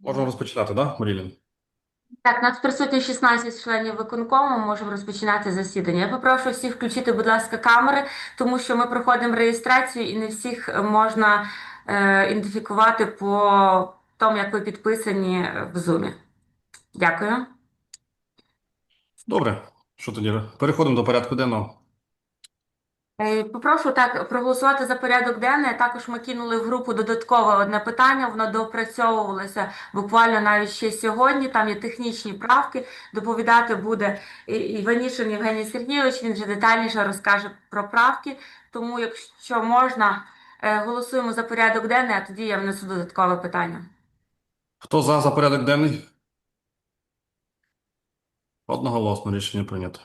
Можемо розпочинати, да, Марілін? Так, нас присутні 16 членів виконкому, можемо розпочинати засідання. Я попрошу всіх включити, будь ласка, камери, тому що ми проходимо реєстрацію і не всіх можна е, ідентифікувати по тому, як ви підписані в Zoom. Дякую. Добре. Що тоді? Переходимо до порядку денного. Е, Попрошу так проголосувати за порядок денний. Також ми кинули в групу додаткове одне питання. Воно доопрацьовувалося буквально навіть ще сьогодні. Там є технічні правки. Доповідати буде Іванішин Євгеній Сергійович. Він вже детальніше розкаже про правки. Тому, якщо можна, е, голосуємо за порядок денний, а тоді я внесу додаткове питання. Хто за за порядок денний? Одноголосно рішення прийнято.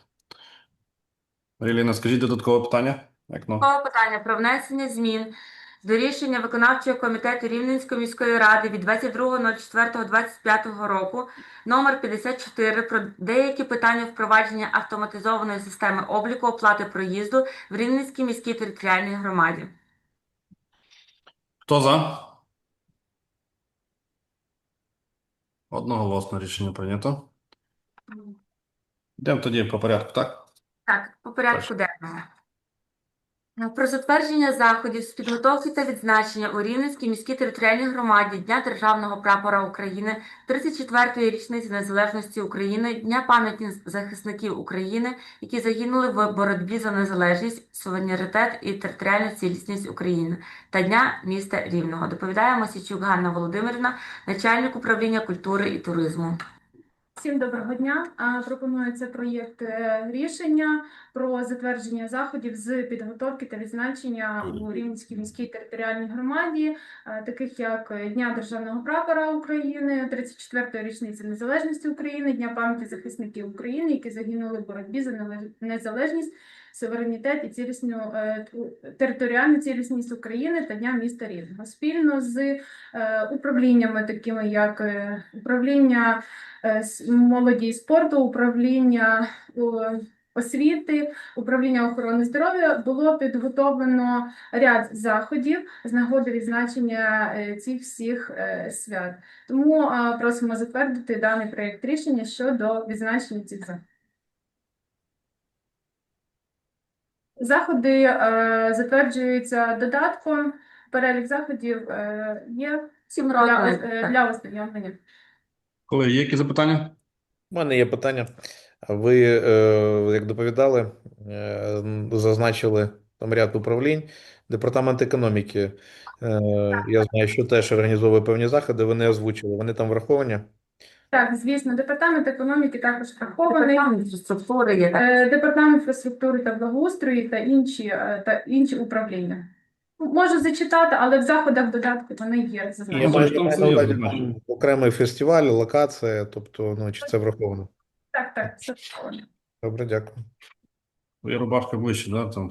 Маріліна, скажіть додаткове питання? Як ну? Питання про внесення змін до рішення виконавчого комітету Рівненської міської ради від 22.04.25 року номер 54 про деякі питання впровадження автоматизованої системи обліку оплати проїзду в Рівненській міській територіальній громаді. Хто за? Одноголосно рішення прийнято. Йдемо тоді по порядку, так? Так, по порядку денному. Про затвердження заходів з підготовки та відзначення у Рівненській міській територіальній громаді Дня Державного прапора України, 34-ї річниці незалежності України, Дня пам'яті захисників України, які загинули в боротьбі за незалежність, суверенітет і територіальну цілісність України та Дня міста Рівного. Доповідає Мосічук Ганна Володимирівна, начальник управління культури і туризму. Всім доброго дня. Пропонується проєкт е, рішення про затвердження заходів з підготовки та відзначення у Рівненській міській територіальній громаді, таких як е, Дня Державного прапора України, 34-ї річниці незалежності України, Дня пам'яті захисників України, які загинули в боротьбі за незалежність, суверенітет і цілісну е, територіальну цілісність України та Дня міста Рівного. Спільно з е, управліннями, такими як е, управління молоді і спорту, управління освіти, управління охорони здоров'я було підготовлено ряд заходів з нагоди відзначення цих всіх свят. Тому просимо затвердити даний проєкт рішення щодо відзначення цих заходів. Заходи е, затверджуються додатком. Перелік заходів е, є Сім для, років. е, для ознайомлення. Коли є які запитання? У мене є питання. Ви, е, як доповідали, е, зазначили там ряд управлінь, департамент економіки. Е, я знаю, що теж організовує певні заходи. Ви не озвучили. Вони там враховані? Так, звісно, департамент економіки також врахований. Департамент інфраструктури є так. Е, Департамент інфраструктури та благоустрою та інші, е, та інші управління. Можу зачитати, але в заходах додатку вони є Я зазначені. думаю, там все є зазначено. окремий фестиваль, локація, тобто, ну, чи це враховано? Так, так, це враховано. Добре, дякую. Твоя рубашка ближче, да? Там.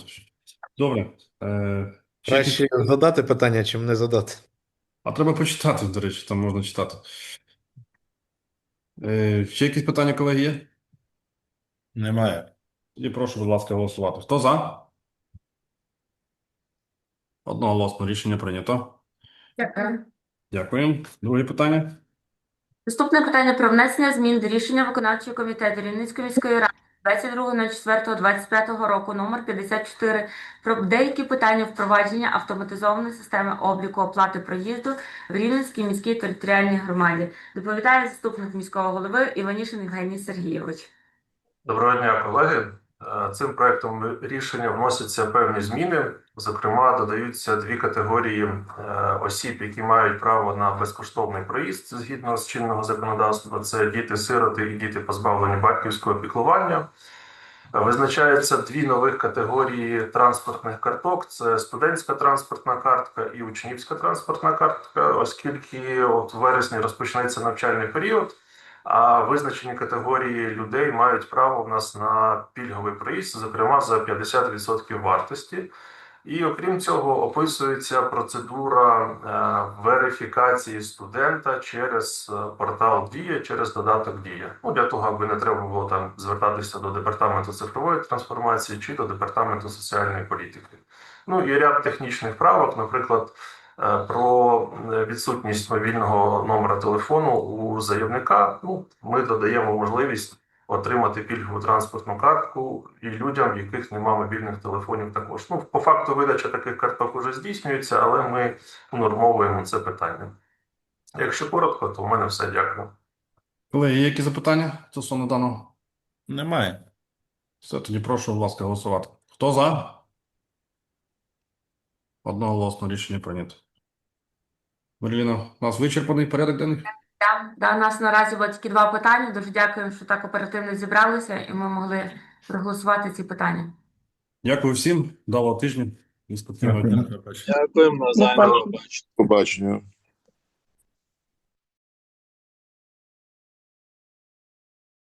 Добре. Е, ще якісь- Краще задати питання, чим не задати. А треба почитати, до речі, там можна читати. Е, ще якісь питання, колеги, є? Немає. І прошу, будь ласка, голосувати. Хто за? Одноголосно рішення прийнято. Дякую. Дякую. Друге питання. Наступне питання про внесення змін до рішення виконавчого комітету Рівненської міської ради 22.04.25 року номер 54 про деякі питання впровадження автоматизованої системи обліку оплати проїзду в Рівненській міській територіальній громаді. Доповідає заступник міського голови Іванішин Євгеній Сергійович. Доброго дня, колеги. Цим проектом рішення вносяться певні зміни. Зокрема, додаються дві категорії е, осіб, які мають право на безкоштовний проїзд згідно з чинного законодавства. Це діти-сироти і діти, позбавлені батьківського піклування. Визначаються дві нових категорії транспортних карток: це студентська транспортна картка і учнівська транспортна картка, оскільки от в вересні розпочнеться навчальний період. А визначені категорії людей мають право в нас на пільговий проїзд, зокрема за 50% вартості. І окрім цього, описується процедура е, верифікації студента через е, портал Дія, через додаток Дія. Ну для того, аби не треба було там звертатися до департаменту цифрової трансформації чи до департаменту соціальної політики. Ну і ряд технічних правок, наприклад. Е, про е, відсутність мобільного номера телефону у заявника. Ну, ми додаємо можливість отримати пільгову транспортну картку і людям, в яких немає мобільних телефонів, також. Ну, по факту видача таких карток уже здійснюється, але ми унормовуємо це питання. Якщо коротко, то в мене все. Дякую. Колеги, є які запитання стосовно даного? Немає. Все, тоді прошу, будь ласка, голосувати. Хто за? Одноголосно рішення прийнято. Маріліна, у нас вичерпаний порядок денний? Да, да, у нас наразі було тільки два питання. Дуже дякуємо, що так оперативно зібралися, і ми могли проголосувати ці питання. Дякую всім, Дало тижня. Дякуємо, навзаєм. Побачення.